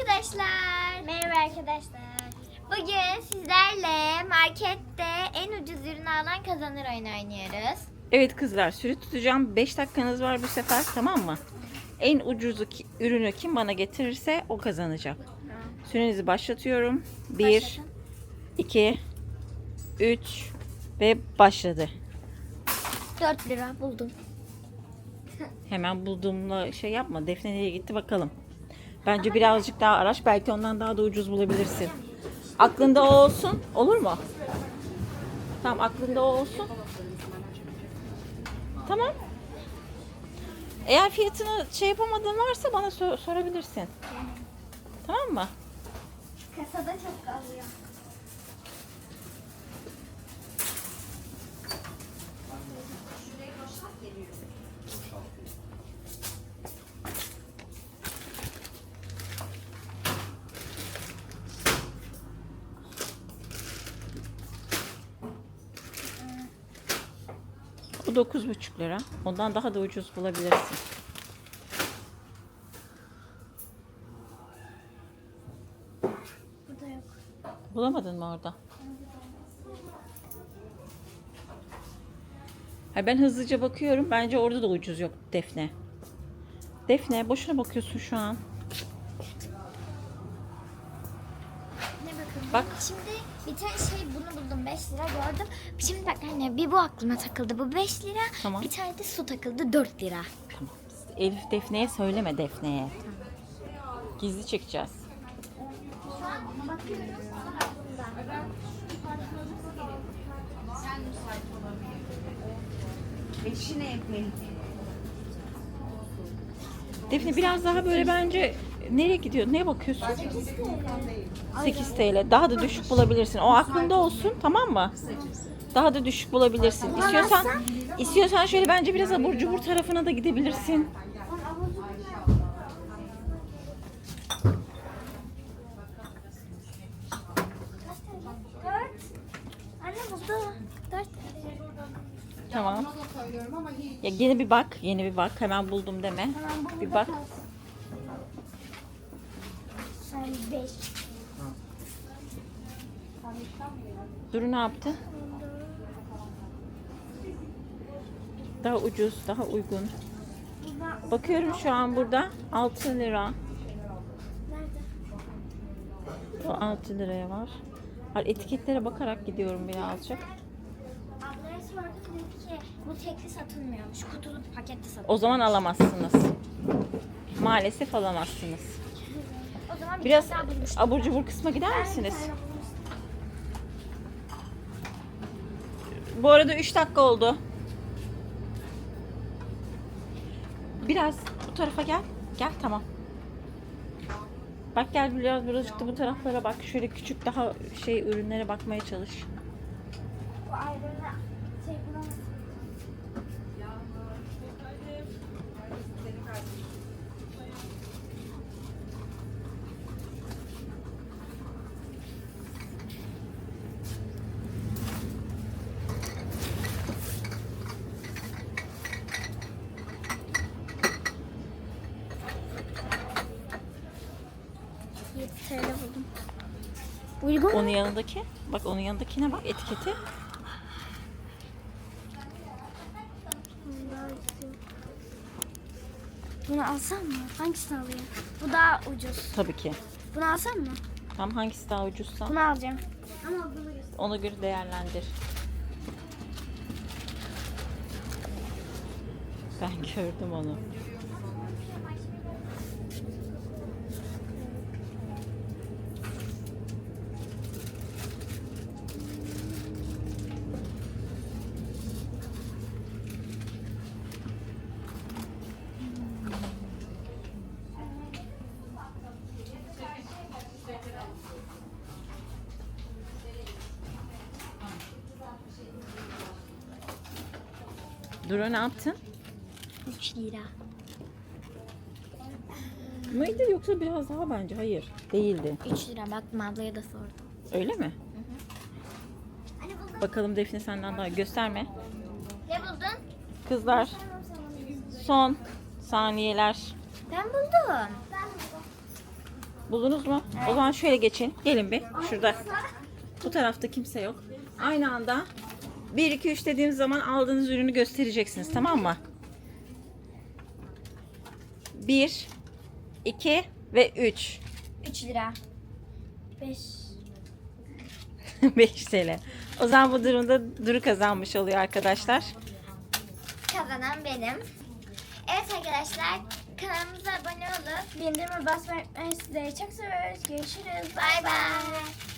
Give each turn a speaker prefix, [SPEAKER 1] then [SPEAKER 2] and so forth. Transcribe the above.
[SPEAKER 1] arkadaşlar. Merhaba arkadaşlar. Bugün sizlerle markette en ucuz ürünü alan kazanır oyunu oynuyoruz.
[SPEAKER 2] Evet kızlar süre tutacağım. 5 dakikanız var bu sefer tamam mı? En ucuzu ki- ürünü kim bana getirirse o kazanacak. Sürenizi başlatıyorum. 1,
[SPEAKER 1] Başlatın.
[SPEAKER 2] 2, 3 ve başladı.
[SPEAKER 1] 4 lira buldum.
[SPEAKER 2] Hemen bulduğumla şey yapma. Defne nereye gitti bakalım. Bence birazcık daha araç. Belki ondan daha da ucuz bulabilirsin. Aklında o olsun. Olur mu? Tamam aklında o olsun. Tamam. Eğer fiyatını şey yapamadığın varsa bana sor- sorabilirsin. Tamam mı?
[SPEAKER 1] Kasada çok kalıyor.
[SPEAKER 2] O 9,5 lira. Ondan daha da ucuz bulabilirsin.
[SPEAKER 1] Burada yok.
[SPEAKER 2] Bulamadın mı orada? Ha ben hızlıca bakıyorum. Bence orada da ucuz yok Defne. Defne boşuna bakıyorsun şu an.
[SPEAKER 1] Ne bakın.
[SPEAKER 2] Bak.
[SPEAKER 1] Şimdi bir tane şey bunu buldum 5 lira gördüm. Şimdi bak anne bir bu aklıma takıldı. Bu 5 lira.
[SPEAKER 2] Tamam.
[SPEAKER 1] Bir tane de su takıldı 4 lira.
[SPEAKER 2] Tamam. Elif Defne'ye söyleme Defne'ye. Gizli çekeceğiz. Defne biraz daha böyle bence nereye gidiyor? Neye bakıyorsun? 8 TL. Daha da düşük bulabilirsin. O aklında olsun tamam mı? Daha da düşük bulabilirsin. İstiyorsan istiyorsan şöyle bence biraz abur cubur tarafına da gidebilirsin. Tamam. Ya yine bir bak, yeni bir bak. Hemen buldum deme. Bir bak.
[SPEAKER 1] Kalsın. Sen beş.
[SPEAKER 2] Duru ne yaptı? Daha ucuz, daha uygun. Bakıyorum şu an burada 6 lira.
[SPEAKER 1] nerede?
[SPEAKER 2] O 6 liraya var. Etiketlere bakarak gidiyorum birazcık.
[SPEAKER 1] Ablaya sordum dedi ki bu tekli satılmıyormuş. Kutulu paketli satılıyor.
[SPEAKER 2] O zaman alamazsınız. Maalesef alamazsınız.
[SPEAKER 1] Bir
[SPEAKER 2] Biraz
[SPEAKER 1] tane daha bulmuştum.
[SPEAKER 2] abur cubur kısma gider misiniz? Bu arada 3 dakika oldu. Biraz bu tarafa gel. Gel tamam. Bak gel biraz birazcık da bu taraflara bak. Şöyle küçük daha şey ürünlere bakmaya çalış.
[SPEAKER 1] Bu ayrına şey bulamadım. Yedi TL buldum. Uygun mu?
[SPEAKER 2] Onun yanındaki. Bak onun yanındakine bak etiketi.
[SPEAKER 1] Bunu alsam mı? Hangisini alayım? Bu daha ucuz.
[SPEAKER 2] Tabii ki.
[SPEAKER 1] Bunu alsam mı?
[SPEAKER 2] Tam hangisi daha ucuzsa
[SPEAKER 1] Bunu alacağım. Ama bunu göster.
[SPEAKER 2] ona göre değerlendir. Ben gördüm onu. Duru ne yaptın?
[SPEAKER 1] 3 lira.
[SPEAKER 2] Mıydı yoksa biraz daha bence? Hayır. Değildi.
[SPEAKER 1] 3 lira baktım ablaya da sordum.
[SPEAKER 2] Öyle mi? Bakalım Defne senden daha gösterme.
[SPEAKER 1] Ne buldun?
[SPEAKER 2] Kızlar son saniyeler.
[SPEAKER 1] Ben buldum. Ben buldum.
[SPEAKER 2] Buldunuz mu? O zaman şöyle geçin. Gelin bir. Şurada. Bu tarafta kimse yok. Aynı anda 1 2 3 dediğim zaman aldığınız ürünü göstereceksiniz tamam mı? 1 2 ve 3.
[SPEAKER 1] 3 lira. 5.
[SPEAKER 2] 5 TL. O zaman bu durumda Duru kazanmış oluyor arkadaşlar.
[SPEAKER 1] Kazanan benim. Evet arkadaşlar kanalımıza abone olup bildirime basmayı unutmayın. Sizleri çok seviyoruz. Görüşürüz. Bay bay.